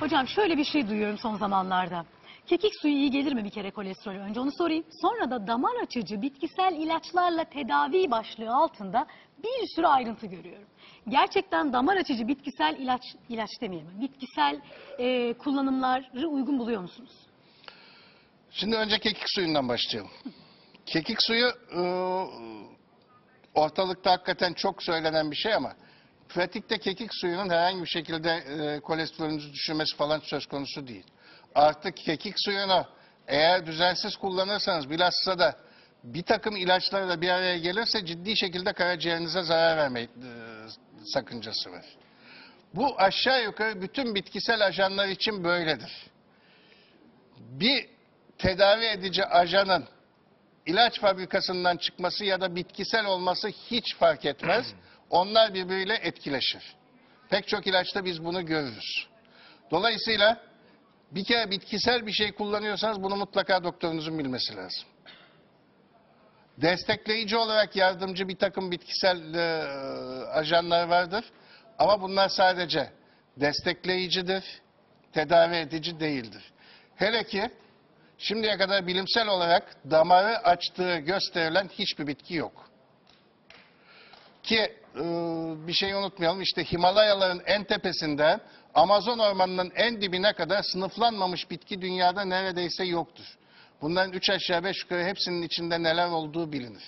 Hocam şöyle bir şey duyuyorum son zamanlarda. Kekik suyu iyi gelir mi bir kere kolesterol? Önce onu sorayım. Sonra da damar açıcı bitkisel ilaçlarla tedavi başlığı altında bir sürü ayrıntı görüyorum. Gerçekten damar açıcı bitkisel ilaç, ilaç demeyelim, bitkisel e, kullanımları uygun buluyor musunuz? Şimdi önce kekik suyundan başlayalım. Kekik suyu e, ortalıkta hakikaten çok söylenen bir şey ama pratikte kekik suyunun herhangi bir şekilde e, kolesterolünüzü düşürmesi falan söz konusu değil. Artık kekik suyunu eğer düzensiz kullanırsanız bilhassa da bir takım ilaçlarla bir araya gelirse ciddi şekilde karaciğerinize zarar verme e, sakıncası var. Bu aşağı yukarı bütün bitkisel ajanlar için böyledir. Bir tedavi edici ajanın ilaç fabrikasından çıkması ya da bitkisel olması hiç fark etmez. Onlar birbiriyle etkileşir. Pek çok ilaçta biz bunu görürüz. Dolayısıyla bir kere bitkisel bir şey kullanıyorsanız bunu mutlaka doktorunuzun bilmesi lazım. Destekleyici olarak yardımcı bir takım bitkisel e, ajanlar vardır. Ama bunlar sadece destekleyicidir, tedavi edici değildir. Hele ki şimdiye kadar bilimsel olarak damarı açtığı gösterilen hiçbir bitki yok. Ki e, bir şey unutmayalım işte Himalayaların en tepesinden Amazon ormanının en dibine kadar sınıflanmamış bitki dünyada neredeyse yoktur. Bunların üç aşağı beş yukarı hepsinin içinde neler olduğu bilinir.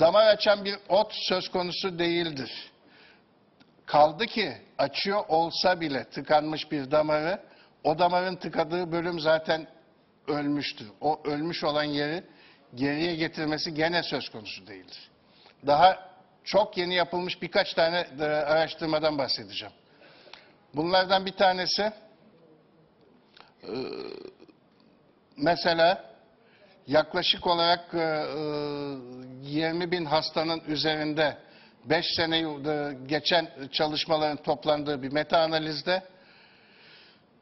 Damar açan bir ot söz konusu değildir. Kaldı ki açıyor olsa bile tıkanmış bir damarı, o damarın tıkadığı bölüm zaten ölmüştür. O ölmüş olan yeri geriye getirmesi gene söz konusu değildir. Daha çok yeni yapılmış birkaç tane e, araştırmadan bahsedeceğim. Bunlardan bir tanesi e, mesela yaklaşık olarak e, e, 20 bin hastanın üzerinde 5 sene e, geçen çalışmaların toplandığı bir meta analizde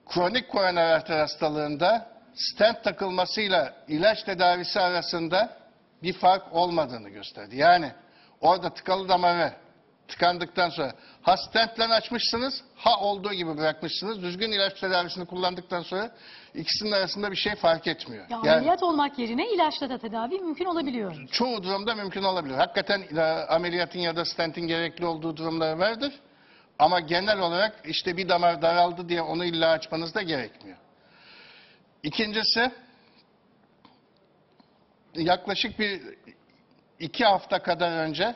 kronik koroner arter hastalığında stent takılmasıyla ilaç tedavisi arasında bir fark olmadığını gösterdi. Yani orada tıkalı damarı tıkandıktan sonra ha stentle açmışsınız ha olduğu gibi bırakmışsınız. Düzgün ilaç tedavisini kullandıktan sonra ikisinin arasında bir şey fark etmiyor. Ya Yani ameliyat olmak yerine ilaçla da tedavi mümkün olabiliyor. çoğu durumda mümkün olabilir. Hakikaten e, ameliyatın ya da stentin gerekli olduğu durumlar vardır. Ama genel olarak işte bir damar daraldı diye onu illa açmanız da gerekmiyor. İkincisi yaklaşık bir iki hafta kadar önce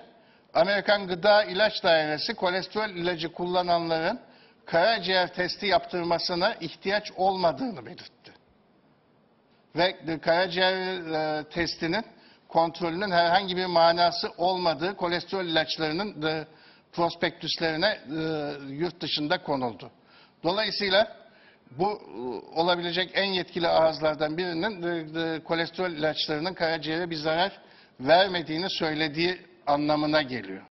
Amerikan Gıda İlaç Dairesi kolesterol ilacı kullananların karaciğer testi yaptırmasına ihtiyaç olmadığını belirtti. Ve karaciğer e, testinin kontrolünün herhangi bir manası olmadığı kolesterol ilaçlarının e, prospektüslerine e, yurt dışında konuldu. Dolayısıyla bu e, olabilecek en yetkili ağızlardan birinin e, e, kolesterol ilaçlarının karaciğere bir zarar vermediğini söylediği anlamına geliyor.